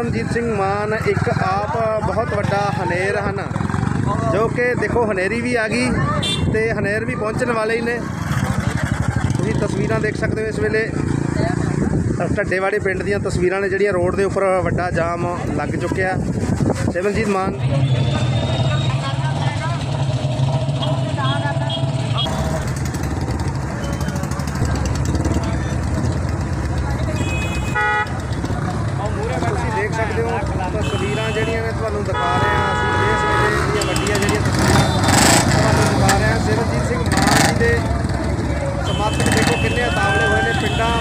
ਸਿਮਰਨਜੀਤ ਸਿੰਘ ਮਾਨ ਇੱਕ ਆਪ ਬਹੁਤ ਵੱਡਾ ਹਨੇਰ ਹਨ, ਜੋ ਕਿ ਦੇਖੋ ਹਨੇਰੀ ਵੀ ਆ ਗਈ ਤੇ ਹਨੇਰ ਵੀ ਪਹੁੰਚਣ ਵਾਲੇ ਹੀ ਨੇ। ਤੁਸੀਂ ਤਸਵੀਰਾਂ ਦੇਖ ਸਕਦੇ ਹੋ ਇਸ ਵੇਲੇ। ਢੱਡੇਵਾੜੇ ਪਿੰਡ ਦੀਆਂ ਤਸਵੀਰਾਂ ਨੇ ਜਿਹੜੀਆਂ ਰੋਡ ਦੇ ਉੱਪਰ ਵੱਡਾ ਜਾਮ ਲੱਗ ਚੁੱਕਿਆ। ਸਿਮਰਨਜੀਤ ਮਾਨ ਤੁਸੀਂ ਦੇਖ ਸਕਦੇ ਹੋ ਤਸਵੀਰਾਂ ਜਿਹੜੀਆਂ ਨੇ ਤੁਹਾਨੂੰ ਦਿਖਾ ਰਹੇ ਹਾਂ ਅਸੀਂ ਇਸ ਵੇਲੇ ਦੀਆਂ ਵੱਡੀਆਂ ਜਿਹੜੀਆਂ ਤਸਵੀਰਾਂ ਤੁਹਾਨੂੰ ਦਿਖਾ ਰਹੇ ਹਾਂ ਸਿਮਰਜੀਤ ਸਿੰਘ ਮਾਨ ਜੀ ਦੇ ਸਮਰਥਕ ਦੇਖੋ ਕਿੰਨੇ ਉਤਾਵਲੇ ਹੋਏ ਨੇ ਪਿੰਡਾਂ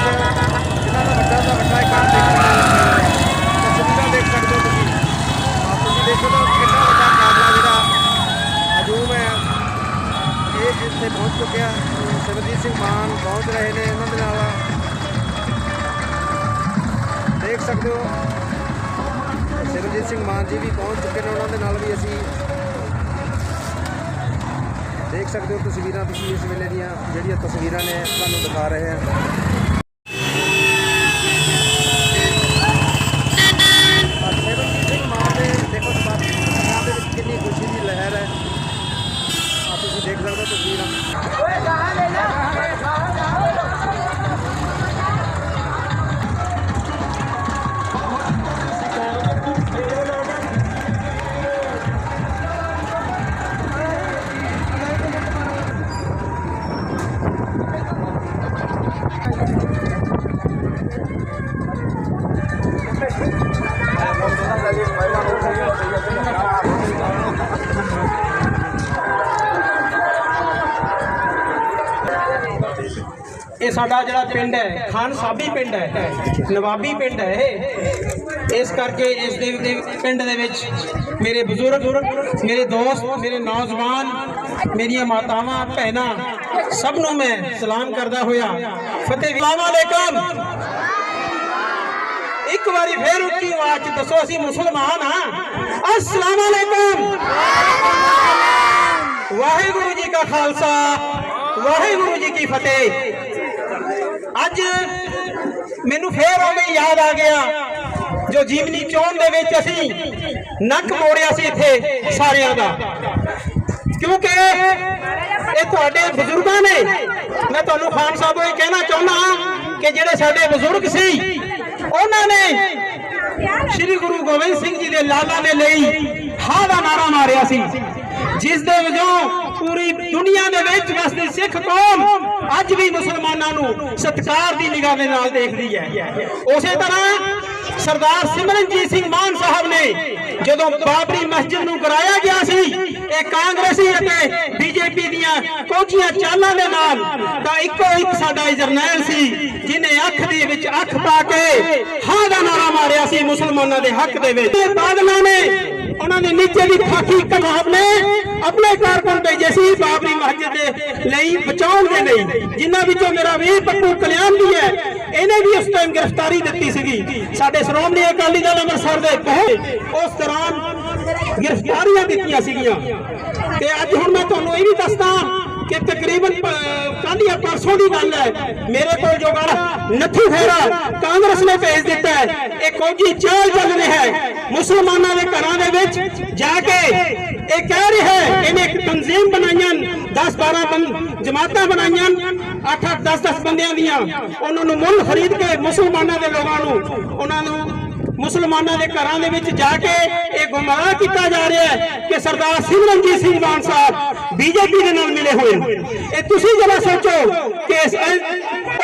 ਪਿੰਡ ਪਿੰਡ ਦੇ ਜਿਨ੍ਹਾਂ ਦਾ ਵੱਡਾ ਤੋਂ ਵੱਡਾ ਇਕੱਠ ਦੇਖਣ ਨੂੰ ਤਸਵੀਰਾਂ ਦੇਖ ਸਕਦੇ ਹੋ ਤੁਸੀਂ ਆਹ ਤੁਸੀਂ ਦੇਖੋ ਤਾਂ ਕਿੰਨਾ ਵੱਡਾ ਕਾਫਲਾ ਜਿਹੜਾ ਹਜੂਮ ਹੈ ਇਹ ਇੱਥੇ ਪਹੁੰਚ ਚੁੱਕਿਆ ਸਿਮਰਜੀਤ ਸਿੰਘ ਮਾਨ ਪਹੁੰਚ ਰਹੇ ਨੇ ਇਹਨਾਂ ਦੇ ਨਾਲ ਦੇਖ ਸਕਦੇ ਹੋ ਸਿਮਰਜੀਤ ਸਿੰਘ ਮਾਨ ਜੀ ਵੀ ਪਹੁੰਚ ਚੁੱਕੇ ਨੇ ਉਹਨਾਂ ਦੇ ਨਾਲ ਵੀ ਅਸੀਂ ਦੇਖ ਸਕਦੇ ਹੋ ਤਸਵੀਰਾਂ ਤੁਸੀਂ ਇਸ ਵੇਲੇ ਦੀਆਂ ਜਿਹੜੀਆਂ ਤਸਵੀਰਾਂ ਨੇ ਤੁਹਾਨੂੰ ਦਿਖਾ ਰਹੇ ਹਾਂ ਸਾਡਾ ਜਿਹੜਾ ਪਿੰਡ ਹੈ, ਖਾਨ ਸਾਬੀ ਪਿੰਡ ਹੈ, ਨਵਾਬੀ ਪਿੰਡ ਹੈ ਇਹ। ਇਸ ਕਰਕੇ ਇਸ ਦੇ ਪਿੰਡ ਦੇ ਵਿੱਚ ਮੇਰੇ ਬਜ਼ੁਰਗ, ਮੇਰੇ ਦੋਸਤ, ਮੇਰੇ ਨੌਜਵਾਨ, ਮੇਰੀਆਂ ਮਾਤਾਵਾਂ, ਭੈਣਾਂ, ਸਭ ਨੂੰ ਮੈਂ ਸਲਾਮ ਕਰਦਾ ਹੋਇਆ। ਫਤਿਹ ਸਲਾਮ ਅਲੈਕਮ। ਇੱਕ ਵਾਰੀ ਫੇਰ ਉੱਚੀ ਆਵਾਜ਼ 'ਚ ਦੱਸੋ, ਅਸੀਂ ਮੁਸਲਮਾਨ ਹਾਂ। ਅਸਲਾਮ ਅਲੈਕਮ। ਵਾਹਿਗੁਰੂ ਜੀ ਕਾ ਖਾਲਸਾ, ਵਾਹਿਗੁਰੂ ਜੀ ਕੀ ਫਤਿਹ। ਅੱਜ ਮੈਨੂੰ ਫੇਰ ਉਵੇਂ ਯਾਦ ਆ ਗਿਆ, ਜੋ ਜੀਵਨੀ ਚੋਣ ਦੇ ਵਿੱਚ ਅਸੀਂ ਨੱਕ ਮੋੜਿਆ ਸੀ ਇੱਥੇ ਸਾਰਿਆਂ ਦਾ। ਕਿਉਂਕਿ ਇਹ ਤੁਹਾਡੇ ਬਜ਼ੁਰਗਾਂ ਨੇ, ਮੈਂ ਤੁਹਾਨੂੰ ਖਾਨ ਸਾਹਿਬ ਨੂੰ ਇਹ ਕਹਿਣਾ ਚਾਹੁੰਦਾ ਹਾਂ ਕਿ ਜਿਹੜੇ ਸਾਡੇ ਬਜ਼ੁਰਗ ਸੀ, ਉਹਨਾਂ ਨੇ ਸ੍ਰੀ ਗੁਰੂ ਗੋਬਿੰਦ ਸਿੰਘ ਜੀ ਦੇ ਲਾਲਾ ਦੇ ਲਈ ਹਾ ਦਾ ਨਾਰਾ ਮਾਰਿਆ ਸੀ। ਜਿਸ ਦੇ ਵਜੋਂ ਪੂਰੀ ਦੁਨੀਆ ਦੇ ਵਿੱਚ ਵਸਦੀ ਸਿੱਖ ਕੌਮ ਅੱਜ ਵੀ ਮੁਸਲਮਾਨਾਂ ਨੂੰ ਸਤਿਕਾਰ ਦੀ ਨਿਗਾਹ ਦੇ ਨਾਲ ਦੇਖਦੀ ਹੈ। ਉਸੇ ਤਰ੍ਹਾਂ ਸਰਦਾਰ ਸਿਮਰਨਜੀਤ ਸਿੰਘ ਮਾਨ ਸਾਹਿਬ ਨੇ ਜਦੋਂ ਬਾਬਰੀ ਮਸਜਿਦ ਨੂੰ ਕਰਾਇਆ ਗਿਆ ਸੀ, ਇਹ ਕਾਂਗਰਸੀ ਅਤੇ ਬੀਜੇਪੀ ਦੀਆਂ ਕੋਝੀਆਂ ਚਾਲਾਂ ਦੇ ਨਾਲ ਤਾਂ ਇੱਕੋ ਇੱਕ ਸਾਡਾ ਜਰਨੈਲ ਸੀ ਜਿਨੇ ਅੱਖ ਦੇ ਵਿੱਚ ਅੱਖ ਪਾ ਕੇ ਹਾਂ ਦਾ ਨਾਰਾ ਮਾਰਿਆ ਸੀ ਮੁਸਲਮਾਨਾਂ ਦੇ ਹੱਕ ਦੇ ਵਿੱਚ। ਬਾਦਲਾਂ ਨੇ ਉਹਨਾਂ ਦੇ ਨੀਚੇ ਦੀ ਖਾਕੀ ਕਬਾਬ ਨੇ ਆਪਣੇ ਕਾਰਕੁਨ ਭੇਜੇ ਸੀ ਬਾਬਰੀ ਮਸਜਿਦ ਦੇ ਲਈ ਬਚਾਉਣ ਦੇ ਲਈ ਵਿੱਚੋਂ ਮੇਰਾ ਵੀਰ ਪੱਪੂ ਕਲਿਆਣ ਵੀ ਹੈ, ਇਹਨੇ ਵੀ ਉਸ ਟਾਈਮ ਗ੍ਰਿਫਤਾਰੀ ਦਿੱਤੀ ਸੀਗੀ। ਸਾਡੇ ਸ਼੍ਰੋਮਣੀ ਅਕਾਲੀ ਦਲ ਅੰਮ੍ਰਿਤਸਰ ਦੇ ਕਹੇ, ਉਸ ਦੌਰਾਨ ਗ੍ਰਿਫਤਾਰੀਆਂ ਦਿੱਤੀਆਂ ਸੀਗੀਆਂ। ਤੇ ਅੱਜ ਹੁਣ ਮੈਂ ਤੁਹਾਨੂੰ ਇਹ ਵੀ ਦੱਸਦਾ ਕਿ ਤਕਰੀਬਨ ਕੱਲ ਪਰਸੋਂ ਦੀ ਗੱਲ ਹੈ, ਮੇਰੇ ਕੋਲ ਜੋ ਗੱਲ ਨੱਥੂ ਫੇਰਾ ਕਾਂਗਰਸ ਨੇ ਭੇਜ ਦਿੱਤਾ ਹੈ, ਇਹ ਕੋਈ ਚਾਲ ਚੱਲ ਰਿਹਾ ਹੈ। ਮੁਸਲਮਾਨਾਂ ਦੇ ਘਰਾਂ ਦੇ ਵਿੱਚ ਜਾ ਕੇ ਇਹ ਕਹਿ ਰਿਹਾ ਹੈ ਇਹਨੇ ਇੱਕ ਤਨਜ਼ੀਮ ਬਣਾਈਆਂ 10 12 ਬੰ- ਜਮਾਤਾਂ ਬਣਾਈਆਂ 8 8 10 10 ਬੰਦਿਆਂ ਦੀਆਂ। ਉਹਨਾਂ ਨੂੰ ਮੁੱਲ ਖਰੀਦ ਕੇ ਮੁਸਲਮਾਨਾਂ ਦੇ ਲੋਕਾਂ ਨੂੰ, ਉਹਨਾਂ ਨੂੰ ਮੁਸਲਮਾਨਾਂ ਦੇ ਘਰਾਂ ਦੇ ਵਿੱਚ ਜਾ ਕੇ ਇਹ ਗੁੰਮਰਾਹ ਕੀਤਾ ਜਾ ਰਿਹਾ ਹੈ ਕਿ ਸਰਦਾਰ ਸਿਮਰਨਜੀਤ ਸਿੰਘ ਮਾਨ ਸਾਹਿਬ ਬੀਜੇਪੀ ਦੇ ਨਾਲ ਮਿਲੇ ਹੋਏ ਨੇ। ਇਹ ਤੁਸੀਂ ਜਰਾ ਸੋਚੋ ਕਿ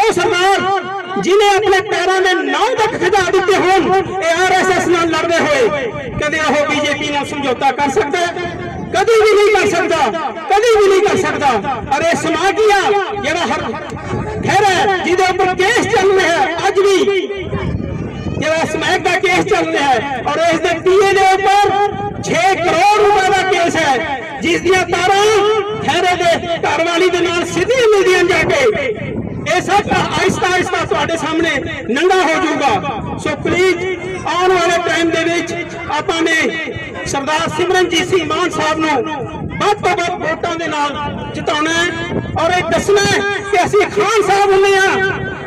ਉਹ ਸਰਦਾਰ ਜਿਨੇ ਆਪਣੇ ਪੈਰਾਂ ਦੇ ਨਾਂ ਤੱਕ ਖਿਡਾ ਦਿੱਤੇ ਹੋਣ, ਇਹ ਆਰਐਸਐਸ ਨਾਲ ਲੜਦੇ ਹੋਏ ਕਦੇ ਉਹ ਬੀਜੇਪੀ ਨਾਲ ਸਮਝੌਤਾ ਕਰ ਸਕਦਾ ਕਦੀ ਵੀ ਨਹੀਂ ਕਰ ਸਕਦਾ, ਕਦੀ ਵੀ ਨਹੀਂ ਕਰ ਸਕਦਾ ਅਰੇ ਸਮਾਜੀਆ ਜਿਹੜਾ ਹਰ ਖੈਰ ਜਿਹਦੇ ਉੱਪਰ ਕੇਸ ਚੱਲ ਰਿਹਾ ਅੱਜ ਵੀ ਜਿਹੜਾ ਸਮੈਕ ਦਾ ਕੇਸ ਚੱਲ ਰਿਹਾ ਹੈ ਔਰ ਇਸ ਦੇ ਪੀਏ ਦੇ ਉੱਪਰ 6 ਕਰੋੜ ਰੁਪਏ ਦਾ ਕੇਸ ਹੈ, ਜਿਸ ਦੀਆਂ ਤਾਰਾਂ ਖੈਰੇ ਦੇ ਘਰ ਵਾਲੀ ਦੇ ਨਾਲ ਸਿੱਧੀਆਂ ਮਿਲਦੀਆਂ ਜਾ ਕੇ। ਇਹ ਸਭ ਆਹਿਸਤਾ ਆਹਿਸਤਾ ਤੁਹਾਡੇ ਸਾਹਮਣੇ ਨੰਗਾ ਹੋ ਜਾਊਗਾ। ਸੋ ਪਲੀਜ਼ ਆਉਣ ਵਾਲੇ ਟਾਈਮ ਦੇ ਵਿੱਚ ਆਪਾਂ ਨੇ ਸਰਦਾਰ ਸਿਮਰਨਜੀਤ ਸਿੰਘ ਮਾਨ ਸਾਹਿਬ ਨੂੰ ਵੱਧ ਤੋਂ ਵੱਧ ਵੋਟਾਂ ਦੇ ਨਾਲ ਜਿਤਾਉਣਾ ਹੈ ਔਰ ਇਹ ਦੱਸਣਾ ਕਿ ਅਸੀਂ ਖਾਨ ਸਾਹਿਬ ਹੁੰਦੇ ਆ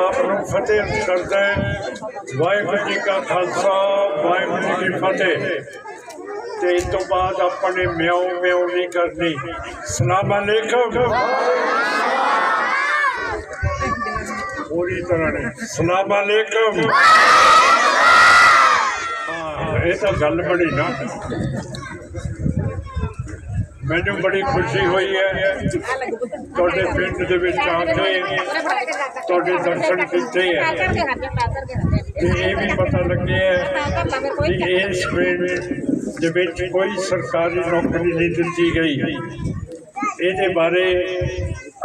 ਆਪ ਨੂੰ ਫਤਿਹ ਕਰਦਾ ਹੈ। ਵਾਹਿਗੁਰੂ ਜੀ ਕਾ ਖਾਲਸਾ, ਵਾਹਿਗੁਰੂ ਜੀ ਕੀ ਫਤਿਹ। ਤੇ ਇਸ ਤੋਂ ਬਾਅਦ ਆਪਾਂ ਨੇ ਮਿਆਉ ਮਿਆਉ ਨਹੀਂ ਕਰਨੀ। ਸਲਾਮ ਅਲੈਕਮ। ਪੂਰੀ ਤਰ੍ਹਾਂ ਨੇ। ਸਲਾਮ ਅਲੈਕਮ। ਹਾਂ, ਇਹ ਤਾਂ ਗੱਲ ਬੜੀ ਨਾ। ਮੈਨੂੰ ਬੜੀ ਖੁਸ਼ੀ ਹੋਈ ਹੈ। ਤੁਹਾਡੇ ਪਿੰਡ ਦੇ ਵਿੱਚ ਆ ਕੇ ਤੁਹਾਡੇ ਦਰਸ਼ਨ ਕੀਤੇ ਹੈ ਤੇ ਇਹ ਵੀ ਪਤਾ ਲੱਗਿਆ ਹੈ ਕਿ ਇਸ ਪਿੰਡ ਦੇ ਵਿੱਚ ਕੋਈ ਸਰਕਾਰੀ ਨੌਕਰੀ ਨਹੀਂ ਦਿੱਤੀ ਗਈ। ਇਹਦੇ ਬਾਰੇ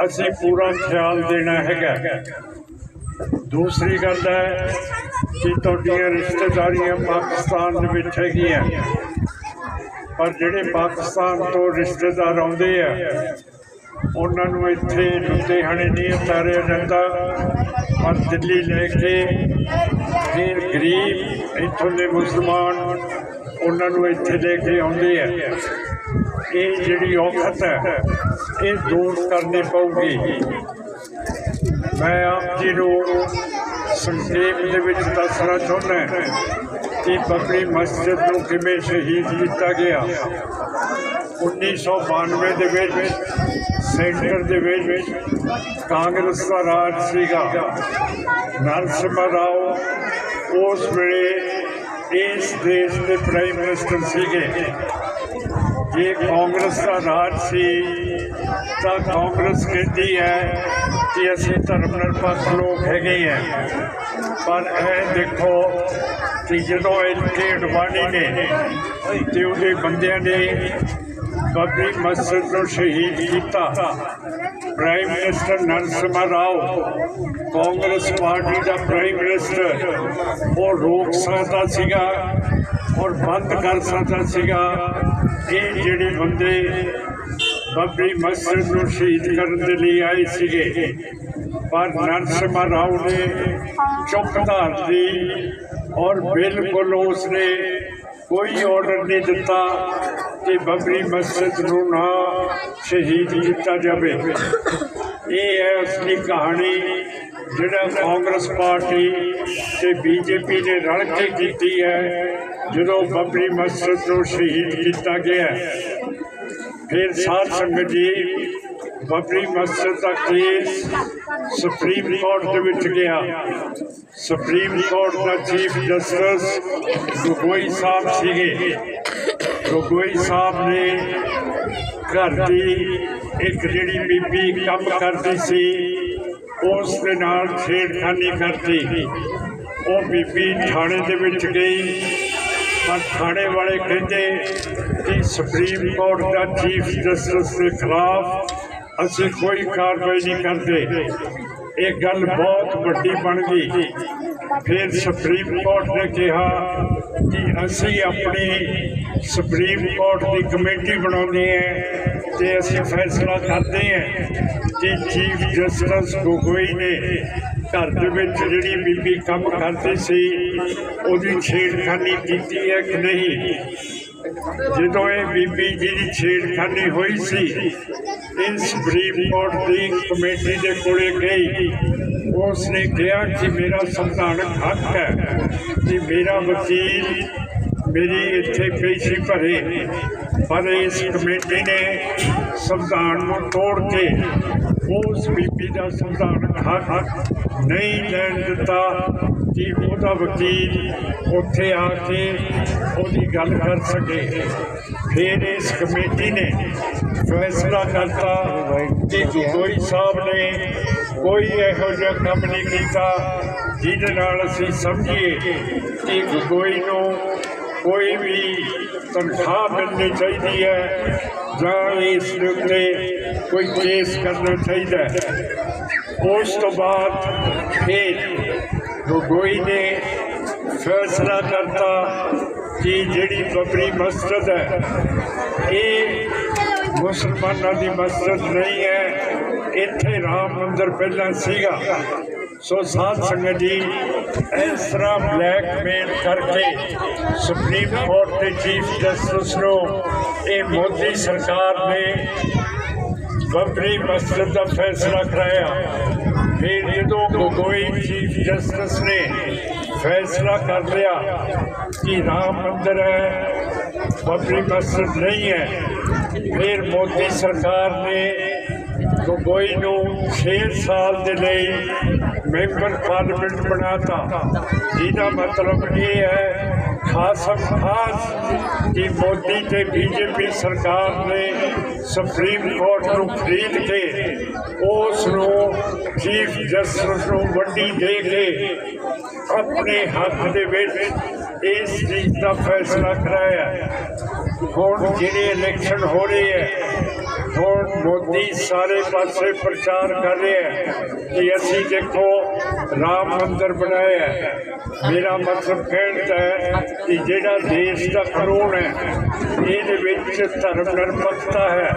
ਅਸੀਂ ਪੂਰਾ ਖਿਆਲ ਦੇਣਾ ਹੈਗਾ। ਦੂਸਰੀ ਗੱਲ ਹੈ ਕਿ ਤੁਹਾਡੀਆਂ ਰਿਸ਼ਤੇਦਾਰੀਆਂ ਪਾਕਿਸਤਾਨ ਦੇ ਵਿੱਚ ਹੈਗੀਆਂ। ਪਰ ਜਿਹੜੇ ਪਾਕਿਸਤਾਨ ਤੋਂ ਰਿਸ਼ਤੇਦਾਰ ਆਉਂਦੇ ਆ ਉਹਨਾਂ ਨੂੰ ਇੱਥੇ ਲੁਧਿਆਣੇ ਨਹੀਂ ਉਤਾਰਿਆ ਜਾਂਦਾ। ਪਰ ਦਿੱਲੀ ਲੈ ਕੇ ਫਿਰ ਗਰੀਬ ਇੱਥੋਂ ਦੇ ਮੁਸਲਮਾਨ ਉਹਨਾਂ ਨੂੰ ਇੱਥੇ ਲੈ ਕੇ ਆਉਂਦੇ ਆ, ਇਹ ਜਿਹੜੀ ਔਖਤ ਹੈ, ਇਹ ਦੂਰ ਕਰਨੀ ਪਊਗੀ। ਮੈਂ ਆਪ ਜੀ ਨੂੰ ਸੰਖੇਪ ਦੇ ਵਿੱਚ ਦੱਸਣਾ ਚਾਹੁੰਦਾ ਹਾਂ ਕਿ ਬੱਬਰੀ ਮਸਜਿਦ ਨੂੰ ਕਿਵੇਂ ਸ਼ਹੀਦ ਕੀਤਾ ਗਿਆ। 1992 ਦੇ ਵਿੱਚ ਸੈਂਟਰ ਦੇ ਵਿੱਚ ਕਾਂਗਰਸ ਦਾ ਰਾਜ ਸੀਗਾ। ਨਰਸਿਮਹਾ ਰਾਓ ਉਸ ਵੇਲੇ ਇਸ ਦੇਸ਼ ਦੇ ਪ੍ਰਾਈਮ ਮਿਨਿਸਟਰ ਸੀਗੇ। ਜੇ ਕਾਂਗਰਸ ਦਾ ਰਾਜ ਸੀ, ਤਾਂ ਕਾਂਗਰਸ ਕਹਿੰਦੀ ਹੈ ਕਿ ਅਸੀਂ ਧਰਮ ਨਿਰਪੱਖ ਲੋਕ ਹੈਗੇ ਆ ਪਰ ਇਹ ਦੇਖੋ ਕਿ ਜਦੋਂ ਇੱਥੇ ਅਡਵਾਨੀ ਨੇ ਤੇ ਉਹਦੇ ਬੰਦਿਆਂ ਨੇ ਬੱਬਰੀ ਮਸਜਿਦ ਨੂੰ ਸ਼ਹੀਦ ਕੀਤਾ prime minister Narasimha Rao Congress party ਦਾ ਪ੍ਰਾਈਮ ਮਿਨਿਸਟਰ ਉਹ ਰੋਕ ਸਕਦਾ ਸੀਗਾ, ਔਰ ਬੰਦ ਕਰ ਸਕਦਾ ਸੀਗਾ। ਇਹ ਜਿਹੜੇ ਬੰਦੇ ਬੱਬਰੀ ਮਸਜਿਦ ਨੂੰ ਸ਼ਹੀਦ ਕਰਨ ਦੇ ਲਈ ਆਏ ਸੀਗੇ, ਪਰ ਨਰਸਿਮਹਾ ਰਾਓ ਨੇ ਚੁੱਪ ਧਾਰਤੀ ਔਰ ਬਿਲਕੁਲ ਉਸਨੇ ਕੋਈ ਆਰਡਰ ਨਹੀਂ ਦਿੱਤਾ ਕਿ ਬਬਰੀ ਮਸਜਿਦ ਨੂੰ ਨਾ ਸ਼ਹੀਦ ਕੀਤਾ ਜਾਵੇ। ਇਹ ਹੈ ਅਸਲੀ ਕਹਾਣੀ ਜਿਹੜਾ ਕਾਂਗਰਸ ਪਾਰਟੀ ਤੇ ਬੀਜੇਪੀ ਨੇ ਰਲ ਕੇ ਕੀਤੀ ਹੈ, ਜਦੋਂ ਬਬਰੀ ਮਸਜਿਦ ਨੂੰ ਸ਼ਹੀਦ ਕੀਤਾ ਗਿਆ। ਫਿਰ ਸਾਧ ਸੰਗਤ ਜੀ ਬਬਰੀ ਮਸਜਿਦ ਦਾ ਕੇਸ ਸੁਪਰੀਮ ਕੋਰਟ ਦੇ ਵਿੱਚ ਗਿਆ। ਸੁਪਰੀਮ ਕੋਰਟ ਦਾ ਚੀਫ ਜਸਟਿਸ ਗੋਗੋਈ ਸਾਹਿਬ ਸੀਗੇ। ਗੋਗੋਈ ਸਾਹਿਬ ਨੇ ਘਰ ਦੀ ਇੱਕ ਜਿਹੜੀ ਬੀਬੀ ਕੰਮ ਕਰਦੀ ਸੀ, ਉਸ ਦੇ ਨਾਲ ਛੇੜਖਾਨੀ ਕਰਦੀ ਉਹ ਬੀਬੀ ਥਾਣੇ ਦੇ ਵਿੱਚ ਗਈ, ਪਰ ਥਾਣੇ ਵਾਲੇ ਕਹਿੰਦੇ ਕਿ ਸੁਪਰੀਮ ਕੋਰਟ ਦਾ ਚੀਫ ਜਸਟਿਸ ਦੇ ਖਿਲਾਫ ਅਸੀਂ ਕੋਈ ਕਾਰਵਾਈ ਨਹੀਂ ਕਰਦੇ। ਇਹ ਗੱਲ ਬਹੁਤ ਵੱਡੀ ਬਣ ਗਈ। ਫਿਰ ਸੁਪਰੀਮ ਕੋਰਟ ਨੇ ਕਿਹਾ ਕਿ ਅਸੀਂ ਆਪਣੀ ਸੁਪਰੀਮ ਕੋਰਟ ਦੀ ਕਮੇਟੀ ਬਣਾਉਂਦੇ ਹਾਂ ਤੇ ਅਸੀਂ ਫੈਸਲਾ ਕਰਦੇ ਹਾਂ ਕਿ ਚੀਫ ਜਸਟਿਸ ਗੋਗੋਈ ਨੇ ਘਰ ਦੇ ਵਿੱਚ ਜਿਹੜੀ ਬੀਬੀ ਕੰਮ ਕਰਦੀ ਸੀ, ਉਹਦੀ ਛੇੜਖਾਨੀ ਕੀਤੀ ਹੈ ਕਿ ਨਹੀਂ? ਜਦੋਂ ਇਹ ਬੀਬੀ ਜੀ ਦੀ ਛੇੜਖਾਨੀ ਹੋਈ ਸੀ ਇਸ ਸੁਪਰੀਮ ਕੋਰਟ ਦੀ ਕਮੇਟੀ ਦੇ ਕੋਲੇ ਗਈ। ਉਸ ਨੇ ਕਿਹਾ ਕਿ ਮੇਰਾ ਸੰਵਿਧਾਨਕ ਹੱਕ ਹੈ ਕਿ ਮੇਰਾ ਵਕੀਲ ਮੇਰੀ ਇੱਥੇ ਪੇਸ਼ੀ ਭਰੇ। ਪਰ ਇਸ ਕਮੇਟੀ ਨੇ ਸੰਵਿਧਾਨ ਨੂੰ ਤੋੜ ਕੇ ਉਸ ਬੀਬੀ ਦਾ ਸੰਵਿਧਾਨਕ ਹੱਕ ਨਹੀਂ ਲੈਣ ਦਿੱਤਾ ਕਿ ਉਹਦਾ ਵਕੀਲ ਉੱਥੇ ਆ ਕੇ ਉਹਦੀ ਗੱਲ ਕਰ ਸਕੇ ਫਿਰ ਇਸ ਕਮੇਟੀ ਨੇ ਫੈਸਲਾ ਕਰਤਾ ਕਿ ਕੋਈ ਸਾਹਿਬ ਨੇ ਕੋਈ ਇਹੋ ਜਿਹਾ ਕੰਮ ਨਹੀਂ ਕੀਤਾ ਜਿਹਦੇ ਨਾਲ ਅਸੀਂ ਸਮਝੀਏ ਕਿ ਕੋਈ ਨੂੰ ਕੋਈ ਵੀ ਤਨਖਾਹ ਮਿਲਣੀ ਚਾਹੀਦੀ ਹੈ ਜਾਂ ਇਸ ਦੇ ਉੱਤੇ ਕੋਈ ਕੇਸ ਕਰਨਾ ਚਾਹੀਦਾ ਹੈ। ਉਸ ਤੋਂ ਬਾਅਦ ਫਿਰ ਗੋਗੋਈ ਨੇ ਫੈਸਲਾ ਕਰਤਾ ਕਿ ਜਿਹੜੀ ਬਬਰੀ ਮਸਜਿਦ ਹੈ, ਇਹ ਮੁਸਲਮਾਨਾਂ ਦੀ ਮਸਜਿਦ ਨਹੀਂ ਹੈ। ਇੱਥੇ ਰਾਮ ਮੰਦਰ ਪਹਿਲਾਂ ਸੀਗਾ। ਸੋ ਸਾਧ ਸੰਗਤ ਜੀ, ਇਸ ਤਰ੍ਹਾਂ ਬਲੈਕਮੇਲ ਕਰਕੇ ਸੁਪਰੀਮ ਕੋਰਟ ਦੇ ਚੀਫ ਜਸਟਿਸ ਨੂੰ ਇਹ ਮੋਦੀ ਸਰਕਾਰ ਨੇ ਬਬਰੀ ਮਸਜਿਦ ਦਾ ਫੈਸਲਾ ਕਰਾਇਆ। ਫਿਰ ਜਦੋਂ ਗੋਗੋਈ ਚੀਫ ਜਸਟਿਸ ਨੇ ਫੈਸਲਾ ਕਰ ਲਿਆ ਕਿ ਰਾਮ ਮੰਦਿਰ ਹੈ ਬੱਬਰੀ ਮਸਜਿਦ ਨਹੀਂ ਹੈ। ਫਿਰ ਮੋਦੀ ਸਰਕਾਰ ਨੇ ਗੋਗੋਈ ਨੂੰ 6 ਸਾਲ ਦੇ ਲਈ ਮੈਂਬਰ ਪਾਰਲੀਮੈਂਟ ਬਣਾਤਾ। ਜਿਹਦਾ ਮਤਲਬ ਇਹ ਹੈ, ਖਾਸਮ ਖਾਸ ਕਿ ਮੋਦੀ ਤੇ ਬੀਜੇਪੀ ਸਰਕਾਰ ਨੇ ਸੁਪਰੀਮ ਕੋਰਟ ਨੂੰ ਖਰੀਦ ਕੇ ਉਸ ਨੂੰ ਚੀਫ ਜਸਟਿਸ ਨੂੰ ਵੱਡੀ ਦੇ ਕੇ ਆਪਣੇ ਹੱਥ ਦੇ ਵਿੱਚ ਇਸ ਚੀਜ਼ ਦਾ ਫੈਸਲਾ ਕਰਾਇਆ। ਹੁਣ ਜਿਹੜੇ ਇਲੈਕਸ਼ਨ ਹੋ ਰਹੇ ਹੈ ਹੁਣ ਮੋਦੀ ਸਾਰੇ ਪਾਸੇ ਪ੍ਰਚਾਰ ਕਰ ਰਿਹਾ ਹੈ ਕਿ ਅਸੀਂ ਦੇਖੋ ਰਾਮ ਮੰਦਰ ਬਣਾਇਆ ਹੈ। ਮੇਰਾ ਮਤਲਬ ਕਹਿਣ ਦਾ ਹੈ ਕਿ ਜਿਹੜਾ ਦੇਸ਼ ਦਾ ਕਾਨੂੰਨ ਹੈ, ਇਹਦੇ ਵਿੱਚ ਧਰਮ ਨਿਰਪੱਖਤਾ ਹੈ।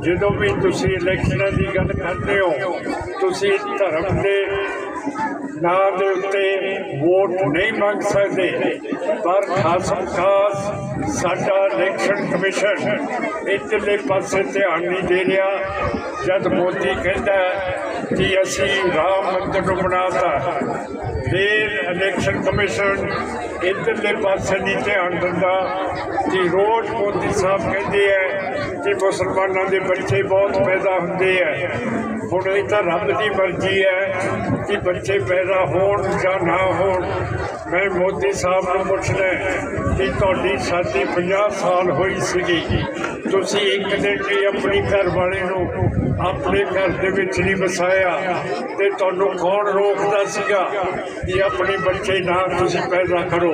ਜਦੋਂ ਵੀ ਤੁਸੀਂ ਇਲੈਕਸ਼ਨਾਂ ਦੀ ਗੱਲ ਕਰਦੇ ਹੋ, ਤੁਸੀਂ ਧਰਮ ਦੇ ਨਾਂ ਦੇ ਉੱਤੇ ਵੋਟ ਨਹੀਂ ਮੰਗ ਸਕਦੇ। ਪਰ ਖਾਸਮ ਖਾਸ ਸਾਡਾ ਇਲੈਕਸ਼ਨ ਕਮਿਸ਼ਨ ਇੱਧਰਲੇ ਪਾਸੇ ਧਿਆਨ ਨਹੀਂ ਦੇ ਰਿਹਾ। ਜਦ ਮੋਦੀ ਕਹਿੰਦਾ ਕਿ ਅਸੀਂ ਰਾਮ ਮੰਦਰ ਨੂੰ ਬਣਾਤਾ ਫਿਰ ਇਲੈਕਸ਼ਨ ਕਮਿਸ਼ਨ ਇੱਧਰਲੇ ਪਾਸੇ ਨਹੀਂ ਧਿਆਨ ਦਿੰਦਾ। ਕਿ ਰੋਜ਼ ਮੋਦੀ ਸਾਹਿਬ ਕਹਿੰਦੇ ਹੈ ਕਿ ਮੁਸਲਮਾਨਾਂ ਦੇ ਬੱਚੇ ਬਹੁਤ ਪੈਦਾ ਹੁੰਦੇ ਹੈ ਹੁਣ ਇਹ ਤਾਂ ਰੱਬ ਦੀ ਮਰਜ਼ੀ ਹੈ ਕਿ ਬੱਚੇ ਪੈਦਾ ਹੋਣ ਜਾਂ ਨਾ ਹੋਣ। ਮੈਂ ਮੋਦੀ ਸਾਹਿਬ ਨੂੰ ਪੁੱਛਣਾ ਕਿ ਤੁਹਾਡੀ ਸ਼ਾਦੀ 50 ਸਾਲ ਹੋਈ ਸੀਗੀ। ਤੁਸੀਂ ਇੱਕ ਦਿਨ ਵੀ ਆਪਣੀ ਘਰ ਵਾਲੇ ਨੂੰ ਆਪਣੇ ਘਰ ਦੇ ਵਿੱਚ ਨਹੀਂ ਵਸਾਇਆ ਤੇ ਤੁਹਾਨੂੰ ਕੌਣ ਰੋਕਦਾ ਸੀਗਾ ਕਿ ਆਪਣੇ ਬੱਚੇ ਨਾਲ ਤੁਸੀਂ ਪੈਦਾ ਕਰੋ?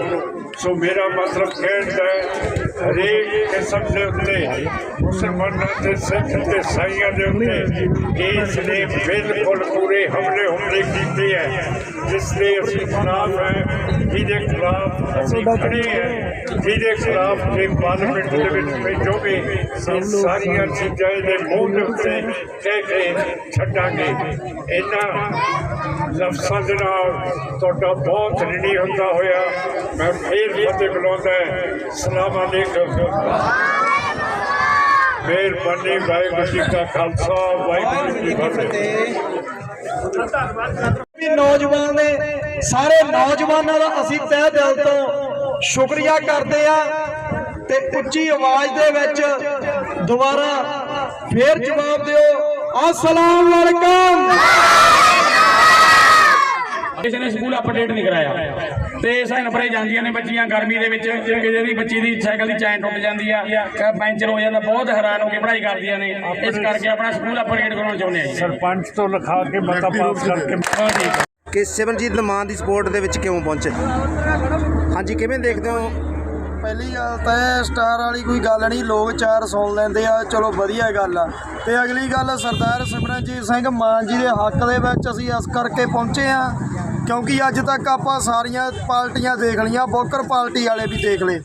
ਸੋ ਮੇਰਾ ਮਤਲਬ ਕਹਿਣ ਦਾ ਹਰੇਕ ਕਿਸਮ ਦੇ ਉੱਤੇ, ਮੁਸਲਮਾਨਾਂ ਤੇ ਸਿੱਖ ਤੇ ਸਾਈਆਂ ਦੇ ਉੱਤੇ, ਇਸ ਨੇ ਬਿਲਕੁਲ ਪੂਰੇ ਹਮਲੇ ਹਮਲੇ ਕੀਤੇ ਹੈ, ਜਿਸ ਦੇ ਅਸੀਂ ਖਿਲਾਫ ਹੈ। ਜਿਹਦੇ ਖਿਲਾਫ ਅਸੀਂ ਖੜੇ ਹੈ, ਜਿਹਦੇ ਖਿਲਾਫ ਜੇ ਪਾਰਲੀਮੈਂਟ ਦੇ ਵਿੱਚ ਭੇਜੋਗੇ ਇਹ ਸਾਰੀਆਂ ਚੀਜ਼ਾਂ ਇਹਦੇ ਮੂੰਹ ਦੇ ਉੱਤੇ ਕਹਿ ਕੇ ਛੱਡਾਂਗੇ। ਇਹਨਾਂ ਲਫ਼ਜ਼ਾਂ ਦੇ ਨਾਲ ਤੁਹਾਡਾ ਬਹੁਤ ਰਿਣੀ ਹੁੰਦਾ ਹੋਇਆ। ਮੈਂ ਫੇਰ ਫਤਿਹ ਬੁਲਾਉਂਦਾ ਹੈ। ਸਲਾਮ ਅਲੈਕੁਮ ਮਿਹਰਬਾਨੀ ਵਾਹਿਗੁਰੂ ਜੀ ਕਾ ਖਾਲਸਾ, ਵਾਹਿਗੁਰੂ ਜੀ ਕੀ ਫਤਿਹ। ਵੀ ਨੌਜਵਾਨ ਨੇ, ਸਾਰੇ ਨੌਜਵਾਨਾਂ ਦਾ ਅਸੀਂ ਤਹਿ ਦਿਲ ਤੋਂ ਸ਼ੁਕਰੀਆ ਕਰਦੇ ਆ ਤੇ ਉੱਚੀ ਆਵਾਜ਼ ਦੇ ਵਿੱਚ ਦੁਬਾਰਾ ਫੇਰ ਜਵਾਬ ਦਿਓ, ਅਸਲਾਮ ਵਾਲੇਕਮ ਕਿਸੇ ਨੇ ਸਕੂਲ ਅਪਡੇਟ ਨਹੀਂ ਕਰਾਇਆ। ਤੇ ਸਾਈਨ ਭਰੇ ਜਾਂਦੀਆਂ ਨੇ ਬੱਚੀਆਂ ਗਰਮੀ ਦੇ ਵਿੱਚ ਕਿਸੇ ਦੀ ਬੱਚੀ ਦੀ ਸਾਈਕਲ ਦੀ ਚੈਨ ਟੁੱਟ ਜਾਂਦੀ ਆ ਕ- ਪੈਂਚਰ ਹੋ ਜਾਂਦਾ ਬਹੁਤ ਹੈਰਾਨ ਹੋ ਕੇ ਪੜ੍ਹਾਈ ਕਰਦੀਆਂ ਨੇ। ਇਸ ਕਰਕੇ ਆਪਣਾ ਸਕੂਲ ਅਪਡੇਟ ਕਰਾਉਣਾ ਚਾਹੁੰਦੇ ਆ ਜੀ। ਸਰਪੰਚ ਤੋਂ ਲਿਖਾ ਕੇ ਮਤਾ ਪਾਸ ਕਰਕੇ ਬਹੁਤ ਠੀਕ ਕਿ ਸਿਮਰਜੀਤ ਮਾਨ ਦੀ ਸਪੋਰਟ ਦੇ ਵਿੱਚ ਕਿਉਂ ਪਹੁੰਚੇ? ਹਾਂਜੀ ਕਿਵੇਂ ਦੇਖਦੇ ਹੋ? ਪਹਿਲੀ ਗੱਲ ਤਾਂ ਇਹ ਸਟਾਰ ਵਾਲੀ ਕੋਈ ਗੱਲ ਨਹੀਂ ਲੋਕ ਚਾਰ ਸੁਣ ਲੈਂਦੇ ਆ ਚਲੋ ਵਧੀਆ ਗੱਲ ਆ। ਤੇ ਅਗਲੀ ਗੱਲ ਸਰਦਾਰ ਸਿਮਰਨਜੀਤ ਸਿੰਘ ਮਾਨ ਜੀ ਦੇ ਹੱਕ ਦੇ ਵਿੱਚ ਅਸੀਂ ਇਸ ਕਰਕੇ ਪਹੁੰਚੇ ਆ ਕਿਉਂਕਿ ਅੱਜ ਤੱਕ ਆਪਾਂ ਸਾਰੀਆਂ ਪਾਰਟੀਆਂ ਦੇਖ ਲਈਆਂ, ਬੋਕਰ ਪਾਰਟੀ ਵਾਲੇ ਵੀ ਦੇਖ ਲਏ।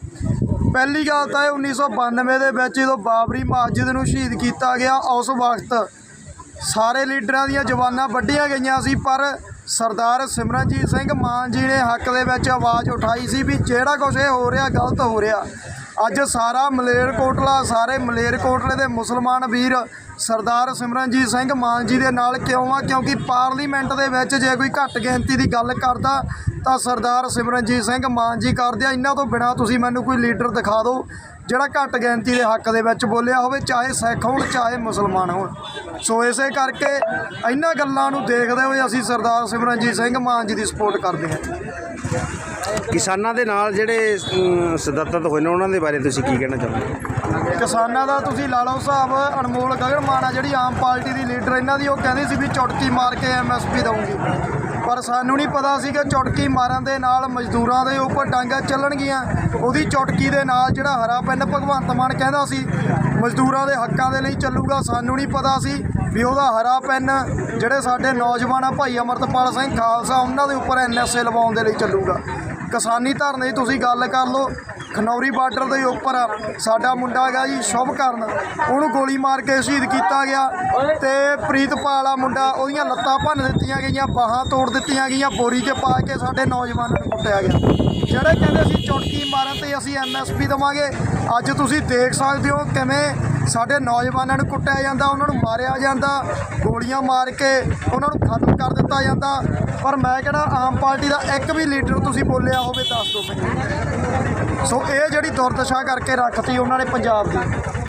ਪਹਿਲੀ ਗੱਲ ਤਾਂ ਇਹ 1992 ਦੇ ਵਿੱਚ ਜਦੋਂ ਬਾਬਰੀ ਮਸਜਿਦ ਨੂੰ ਸ਼ਹੀਦ ਕੀਤਾ ਗਿਆ, ਉਸ ਵਕਤ ਸਾਰੇ ਲੀਡਰਾਂ ਦੀਆਂ ਜਵਾਨਾਂ ਵੱਢੀਆਂ ਗਈਆਂ ਸੀ, ਪਰ ਸਰਦਾਰ ਸਿਮਰਨਜੀਤ ਸਿੰਘ ਮਾਨ ਜੀ ਨੇ ਹੱਕ ਦੇ ਵਿੱਚ ਆਵਾਜ਼ ਉਠਾਈ ਸੀ ਵੀ ਜਿਹੜਾ ਕੁਝ ਇਹ ਹੋ ਰਿਹਾ, ਗਲਤ ਹੋ ਰਿਹਾ। ਅੱਜ ਸਾਰਾ ਮਲੇਰਕੋਟਲਾ ਸਾਰੇ ਮਲੇਰਕੋਟਲੇ ਦੇ ਮੁਸਲਮਾਨ ਵੀਰ ਸਰਦਾਰ ਸਿਮਰਨਜੀਤ ਸਿੰਘ ਮਾਨ ਜੀ ਦੇ ਨਾਲ ਕਿਉਂ ਆ? ਕਿਉਂਕਿ ਪਾਰਲੀਮੈਂਟ ਦੇ ਵਿੱਚ ਜੇ ਕੋਈ ਘੱਟ ਗਿਣਤੀ ਦੀ ਗੱਲ ਕਰਦਾ, ਤਾਂ ਸਰਦਾਰ ਸਿਮਰਨਜੀਤ ਸਿੰਘ ਮਾਨ ਜੀ ਕਰਦੇ ਆ। ਇਹਨਾਂ ਤੋਂ ਬਿਨਾ ਤੁਸੀਂ ਮੈਨੂੰ ਕੋਈ ਲੀਡਰ ਦਿਖਾ ਦਿਓ, ਜਿਹੜਾ ਘੱਟ ਗਿਣਤੀ ਦੇ ਹੱਕ ਦੇ ਵਿੱਚ ਬੋਲਿਆ ਹੋਵੇ, ਚਾਹੇ ਸਿੱਖ ਹੋਣ, ਚਾਹੇ ਮੁਸਲਮਾਨ ਹੋਣ। ਸੋ ਇਸੇ ਕਰਕੇ ਇਹਨਾਂ ਗੱਲਾਂ ਨੂੰ ਦੇਖਦੇ ਹੋਏ ਅਸੀਂ ਸਰਦਾਰ ਸਿਮਰਨਜੀਤ ਸਿੰਘ ਮਾਨ ਜੀ ਦੀ ਸਪੋਰਟ ਕਰਦੇ ਹਾਂ। ਕਿਸਾਨਾਂ ਦੇ ਨਾਲ ਜਿਹੜੇ ਅਮ, ਹੋਏ ਨੇ ਉਹਨਾਂ ਦੇ ਬਾਰੇ ਤੁਸੀਂ ਕੀ ਕਹਿਣਾ ਚਾਹੁੰਦੇ ਹੋ ਕਿਸਾਨਾਂ ਦਾ ਤੁਸੀਂ ਲਾ ਲਓ ਹਿਸਾਬ ਅਨਮੋਲ ਗਗਨ ਮਾਨ ਆ ਜਿਹੜੀ ਆਮ ਪਾਰਟੀ ਦੀ ਲੀਡਰ ਇਹਨਾਂ ਦੀ ਉਹ ਕਹਿੰਦੀ ਸੀ ਵੀ ਚੁਟਕੀ ਮਾਰ ਕੇ ਐਮਐਸਪੀ ਦਊਂਗੀ। ਪਰ ਸਾਨੂੰ ਨਹੀਂ ਪਤਾ ਸੀ ਕਿ ਚੁਟਕੀ ਮਾਰਨ ਦੇ ਨਾਲ ਮਜ਼ਦੂਰਾਂ ਦੇ ਉੱਪਰ ਡਾਂਗਾ ਚੱਲਣਗੀਆਂ। ਉਹਦੀ ਚੁਟਕੀ ਦੇ ਨਾਲ ਜਿਹੜਾ ਹਰਾ ਪੈਨ ਭਗਵੰਤ ਮਾਨ ਕਹਿੰਦਾ ਸੀ ਮਜ਼ਦੂਰਾਂ ਦੇ ਹੱਕਾਂ ਦੇ ਲਈ ਚੱਲੂਗਾ ਸਾਨੂੰ ਨਹੀਂ ਪਤਾ ਸੀ ਵੀ ਉਹਦਾ ਹਰਾ ਪੈਨ ਜਿਹੜੇ ਸਾਡੇ ਨੌਜਵਾਨ ਆ ਭਾਈ ਅਮਰਤਪਾਲ ਸਿੰਘ ਖਾਲਸਾ ਉਹਨਾਂ ਦੇ ਉੱਪਰ ਐਨਐਸਏ ਲਵਾਉਣ ਦੇ ਲਈ ਚੱਲੂਗਾ। ਕਿਸਾਨੀ ਧਰਨੇ ਦੀ ਤੁਸੀਂ ਗੱਲ ਕਰ ਲਓ, ਖਨੌਰੀ ਬਾਰਡਰ ਦੇ ਉੱਪਰ ਸਾਡਾ ਮੁੰਡਾ ਹੈਗਾ ਜੀ, ਸ਼ੁਭਕਰਨ, ਉਹਨੂੰ ਗੋਲੀ ਮਾਰ ਕੇ ਸ਼ਹੀਦ ਕੀਤਾ ਗਿਆ ਤੇ ਪ੍ਰੀਤਪਾਲ ਆ ਮੁੰਡਾ, ਉਹਦੀਆਂ ਲੱਤਾਂ ਭੰਨ ਦਿੱਤੀਆਂ ਗਈਆਂ, ਬਾਹਾਂ ਤੋੜ ਦਿੱਤੀਆਂ ਗਈਆਂ, ਬੋਰੀ 'ਚ ਪਾ ਕੇ ਸਾਡੇ ਨੌਜਵਾਨਾਂ ਨੂੰ ਕੁੱਟਿਆ ਗਿਆ। ਜਿਹੜੇ ਕਹਿੰਦੇ ਸੀ ਚੁਟਕੀ ਮਾਰਨ ਤੇ ਅਸੀਂ ਐਮਐਸਪੀ ਦਵਾਂਗੇ, ਅੱਜ ਤੁਸੀਂ ਦੇਖ ਸਕਦੇ ਹੋ ਕਿਵੇਂ ਸਾਡੇ ਨੌਜਵਾਨਾਂ ਨੂੰ ਕੁੱਟਿਆ ਜਾਂਦਾ, ਉਹਨਾਂ ਨੂੰ ਮਾਰਿਆ ਜਾਂਦਾ, ਗੋਲੀਆਂ ਮਾਰ ਕੇ ਉਹਨਾਂ ਨੂੰ ਖਤਮ ਕਰ ਦਿੱਤਾ ਜਾਂਦਾ। ਪਰ ਮੈਂ ਕਿਹੜਾ ਆਮ ਪਾਰਟੀ ਦਾ ਇੱਕ ਵੀ ਲੀਡਰ ਤੁਸੀਂ ਬੋਲਿਆ ਹੋਵੇ, ਦੱਸ ਦਿਓ ਮੈਨੂੰ। ਸੋ ਇਹ ਜਿਹੜੀ ਦੁਰਦਸ਼ਾ ਕਰਕੇ ਰੱਖਤੀ ਉਹਨਾਂ ਨੇ ਪੰਜਾਬ ਦੀ।